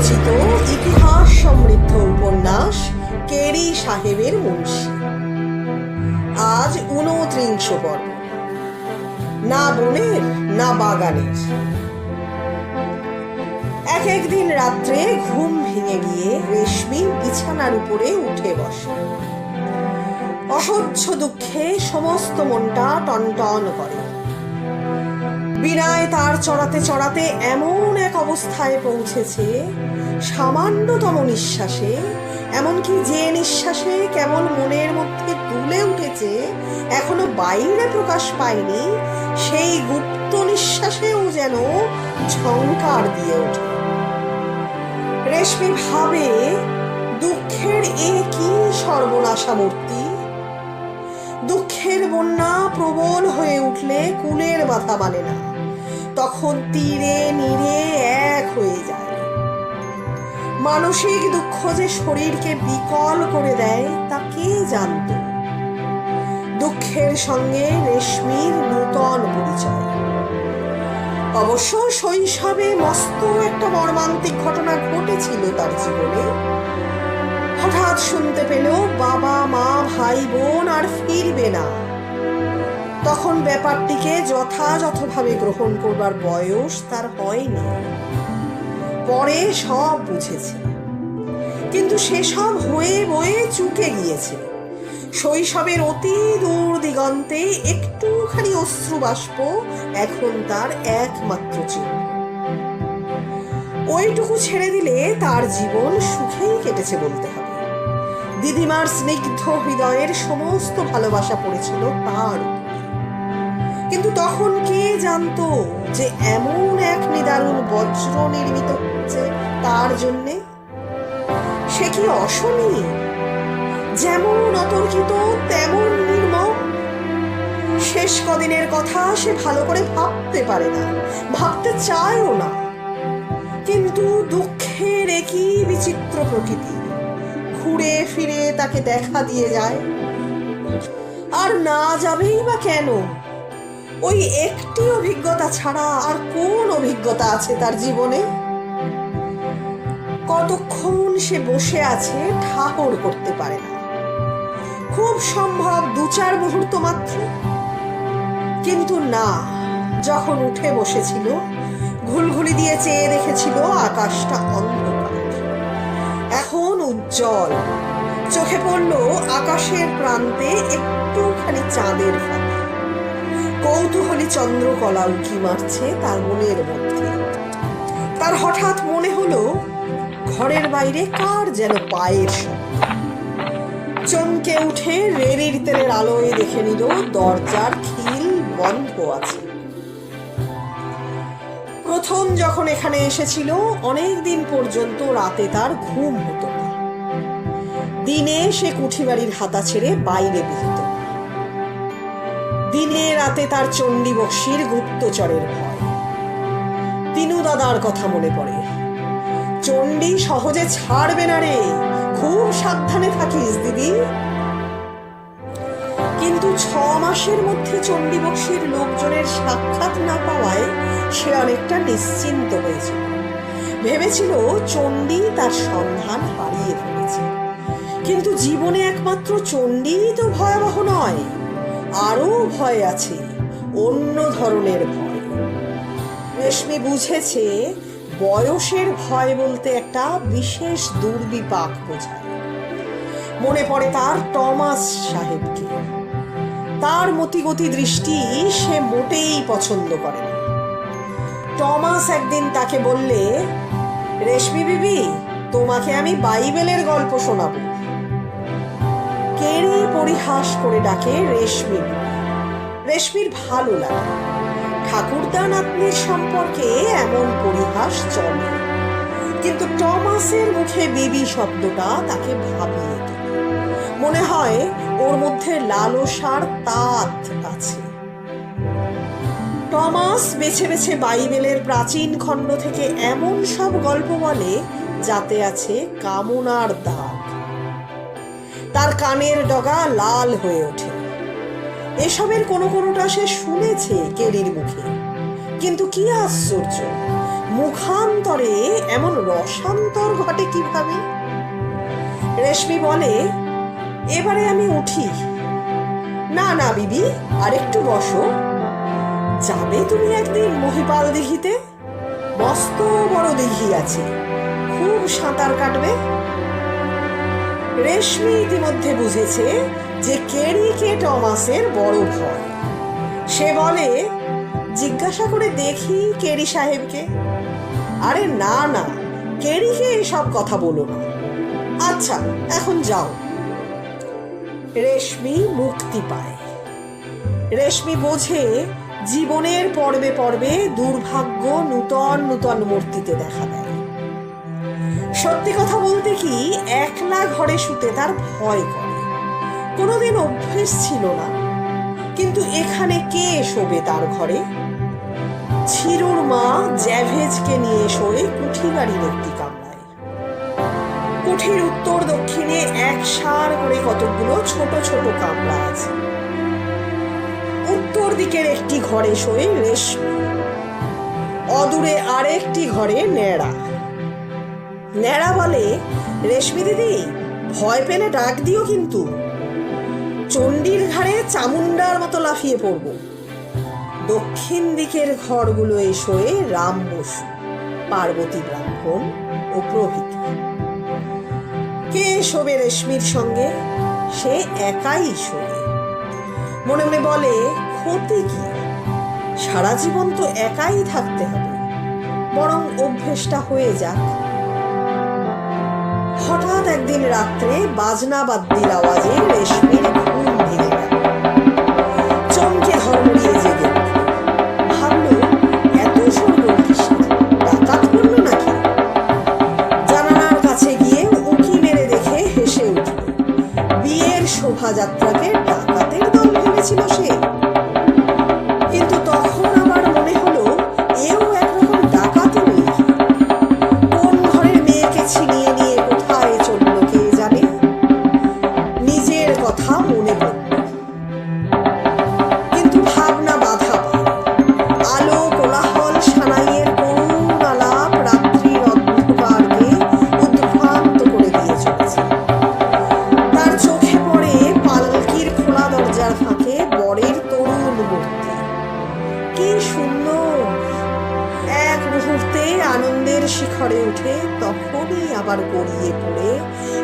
রচিত ইতিহাস সমৃদ্ধ উপন্যাস কেরি সাহেবের মুন্সি। আজ ঊনত্রিংশ পর্ব। না বনের, না বাগানের। এক একদিন রাত্রে ঘুম ভেঙে গিয়ে রেশমি বিছানার উপরে উঠে বসে। অসহ্য দুঃখে সমস্ত মনটা টনটন করে। বিনায় তার চড়াতে চড়াতে এমন এক অবস্থায় পৌঁছেছে সামান্যতম নিঃশ্বাসে, এমনকি যে নিঃশ্বাসে কেমন মনের মধ্যে তুলে উঠেছে, এখনও বাইরে প্রকাশ পায়নি, সেই গুপ্ত নিঃশ্বাসেও যেন ঝংকার দিয়ে ওঠে। রেশমি ভাবে, দুঃখের এ কি সর্বনাশা মূর্তি দুঃখের বন্যা প্রবল হয়ে উঠলে কুলের মাথা মানে না। তখন তীরে নীরে এক হয়ে যায়। মানসিক দুঃখ যে শরীরকে বিকল করে দেয়, তা কে জানত? দুঃখের সঙ্গে রেশমির নূতন পরিচয়। অবশ্য শৈশবে মস্ত একটা মর্মান্তিক ঘটনা ঘটেছিল তার জীবনে। হঠাৎ শুনতে পেল বাবা, মা, ভাই, বোন আর ফিরবে না। তখন ব্যাপারটিকে যথাযথভাবে গ্রহণ করবার বয়স তার হয়নি। পরে সব বুঝেছে। কিন্তু সেসব হয়ে বয়ে চুকে গিয়েছে। শৈশবের অতি দূর দিগন্তে একটুখানি অশ্রু বাষ্প এখন তার একমাত্র চিহ্ন। ওইটুকু ছেড়ে দিলে তার জীবন সুখেই কেটেছে বলতে হবে। দিদিমার স্নিগ্ধ হৃদয়ের সমস্ত ভালোবাসা পড়েছিল তার উপর। কিন্তু তখন কে জানতো যে এমন এক নিদারুণ বজ্র নির্মিত হচ্ছে তার জন্যে? সে কি অশনি? যেমন অতর্কিত, তেমন নির্মম। শেষ কদিনের কথা সে ভালো করে ভাবতে পারে না, ভাবতে চায়ও না। কিন্তু দুঃখের একই বিচিত্র প্রকৃতি, ঘুরে ফিরে তাকে দেখা দিয়ে যায়। আর না যাবেই বা কেন? ওই একটি অভিজ্ঞতা ছাড়া আর কোন অভিজ্ঞতা আছে তার জীবনে? কতক্ষণ সে বসে আছে ঠাহর করতে পারে না। খুব সম্ভব দু চার মুহূর্ত মাত্র। কিন্তু না, যখন উঠে বসেছিল, ঘুলঘুলি দিয়ে চেয়ে দেখেছিল আকাশটা অন্ধকার। এখন উজ্জ্বল। চোখে পড়ল আকাশের প্রান্তে একটুখানি চাঁদের ফাঁকা কৌতূহলী চন্দ্রকলা উকি মারছে তার মনের মধ্যে? তার হঠাৎ মনে হলো, ঘরের বাইরে কার যেন পায়ের চমকে উঠে রেড়ির তেলের আলোয় দেখে নিল, দরজার খিল বন্ধ আছে। প্রথম যখন এখানে এসেছিল, অনেক দিন পর্যন্ত রাতে তার ঘুম হতো না। দিনে সে কুঠিবাড়ির হাতা ছেড়ে বাইরে বিহিত দিনে রাতে তার চণ্ডী বক্সির গুপ্তচরের ভয়। তিনু দাদার কথা মনে পড়ে। চণ্ডী সহজে ছাড়বে না রে। খুব সাবধানে থাকিস, দিদি। কিন্তু ছ মাসের মধ্যে চণ্ডী বক্সির লোকজনের সাক্ষাৎ না পাওয়ায় সে অনেকটা নিশ্চিন্ত হয়েছিল। ভেবেছিল চণ্ডী তার সন্ধান হারিয়ে ফেলেছে। কিন্তু জীবনে একমাত্র চণ্ডীই তো ভয়াবহ নয়। আরও ভয় আছে, অন্য ধরনের ভয়। রেশমি বুঝেছে, বয়সের ভয় বলতে একটা বিশেষ দুর্বিপাক বোঝায়। মনে পড়ে তার টমাস সাহেবকে। তার মতিগতি দৃষ্টি সে মোটেই পছন্দ করে না। টমাস একদিন তাকে বললে, রেশমি বিবি, তোমাকে আমি বাইবেলের গল্প শোনাবো। কেড়ে পরিহাস করে ডাকে রেশমি রেশমির ভালো লাগে। ঠাকুরদা নাতনির সম্পর্কে এমন পরিহাস চলে। কিন্তু টমাসের মুখে বিবি শব্দটা তাকে ভাবিয়ে তোলে। মনে হয় ওর মধ্যে লালসার তাত আছে। টমাস বেছে বেছে বাইবেলের প্রাচীন খণ্ড থেকে এমন সব গল্প বলে যাতে আছে কামনার দাগ। তার কানের ডগা লাল হয়ে ওঠে। এসবের কোনো কোনোটা সে শুনেছে কেরির মুখে। কিন্তু কি আশ্চর্য, মুখান্তরে এমন রসান্তর ঘটে কীভাবে? রেশমি বলে, এবারে আমি উঠি। না না, বিবি, আরেকটু বসো। যাবে তুমি একদিন মহিপাল দিঘিতে? মস্ত বড় দিঘি আছে। খুব সাঁতার কাটবে। রেশমি ইতিমধ্যে বুঝেছে যে কেরিকে টমাসের বড় ভয়। সে বলে, জিজ্ঞাসা করে দেখি কেরি সাহেবকে। আরে না না, কেরিকে এসব কথা বলো না। আচ্ছা এখন যাও। রেশমি মুক্তি পায়। রেশমি বোঝে জীবনের পর্বে পর্বে দুর্ভাগ্য নূতন নূতন মূর্তিতে দেখা দেয়। সত্যি কথা বলতে কি, একলা ঘরে শুতে তার ভয় করে। কোনোদিন অভ্যেস ছিল না। কিন্তু এখানে কে শোবে তার ঘরে? ছিরুর মা জ্যাভেজকে নিয়ে শোয়ে কুঠি বাড়ির একটি কামরায়। কুঠির উত্তর দক্ষিণে এক সার করে কতগুলো ছোট ছোট কামরা আছে। উত্তর দিকের একটি ঘরে শোয়ে রেশমি। অদূরে আরেকটি ঘরে ন্যাড়া। ন্যাড়া বলে, রেশমি দিদি, ভয় পেলে ডাক দিও কিন্তু। চণ্ডীর ঘাড়ে চামুন্ডার মতো লাফিয়ে পড়ব। দক্ষিণ দিকের ঘরগুলো শোয়ে রাম বসু, পার্বতী ব্রাহ্মণ ও প্রভৃতি। কে শোবে রেশমির সঙ্গে? সে একাই শোবে। মনে মনে বলে, ক্ষতি কি? সারা জীবন তো একাই থাকতে হবে। বরং অভ্যেসটা হয়ে যাক। একদিন রাত্রে বাজনা বাদ্যির আওয়াজে রেশমির পড়ে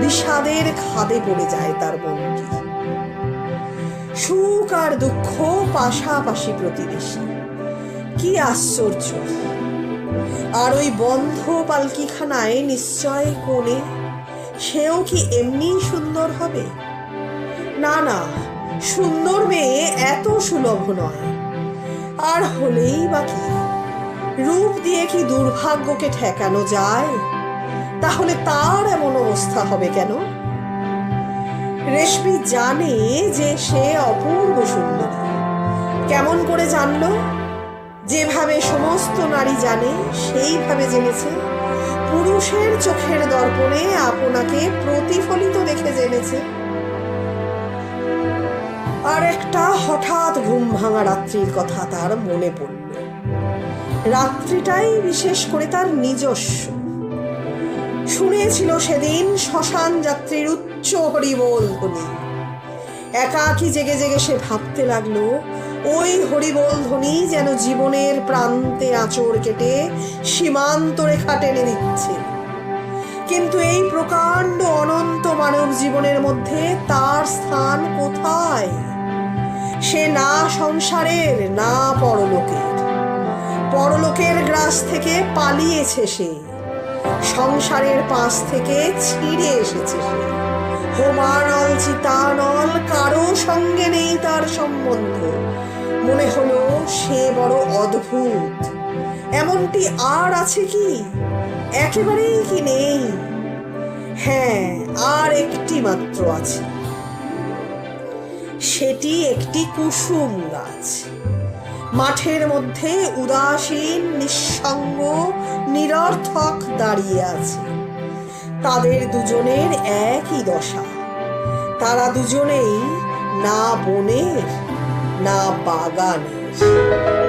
বিষাদের খাদে পড়ে যায় তার মনটি সুখ আর দুঃখ পাশাপাশি প্রতিবেশী। কি আশ্চর্য! আর ওই বন্ধ পালকিখানায় নিশ্চয় কোণে সেও কি এমনি সুন্দর হবে? না না, সুন্দর মেয়ে এত সুলভ নয়। আর হলেই বা কি? রূপ দিয়ে কি দুর্ভাগ্যকে ঠেকানো যায়? তাহলে তার এমন অবস্থা হবে কেন? রেশমি জানে যে সে অপূর্ব সুন্দরী। কেমন করে জানলো? যেভাবে সমস্ত নারী জানে, সেইভাবে জেনেছে। পুরুষের চোখের দর্পণে আপনাকে প্রতিফলিত দেখে জেনেছে। আর একটা হঠাৎ ঘুম ভাঙা রাত্রির কথা তার মনে পড়ল। রাত্রিটাই বিশেষ করে তার নিজস্ব। শুনেছিল সেদিন শ্মশান যাত্রীর উচ্চ হরিবোল ধ্বনি। একাকি জেগে জেগে সে ভাবতে লাগল, ওই হরিবোল ধ্বনি যেন জীবনের প্রান্তে আঁচড় কেটে সীমান্ত রেখা টেনে দিচ্ছে। কিন্তু এই প্রকাণ্ড অনন্ত মানব জীবনের মধ্যে তার স্থান কোথায়? সে না সংসারের, না পরলোকের। পরলোকের গ্রাস থেকে পালিয়েছে সে। সংসারের পাশ থেকে ছিঁড়ে এসেছে হোমানল চিতানল কারও সঙ্গে নেই তার সম্বন্ধ। মনে হলো সে বড় অদ্ভুত। এমনটি আর আছে কি? একেবারেই কি নেই? হ্যাঁ আর একটি মাত্র আছে। সেটি একটি কুসুম গাছ। মাঠের মধ্যে উদাসীন, নিঃসঙ্গ নিরর্থক দাঁড়িয়ে আছে। তাদের দুজনের একই দশা। তারা দুজনেই না বনের না বাগানের।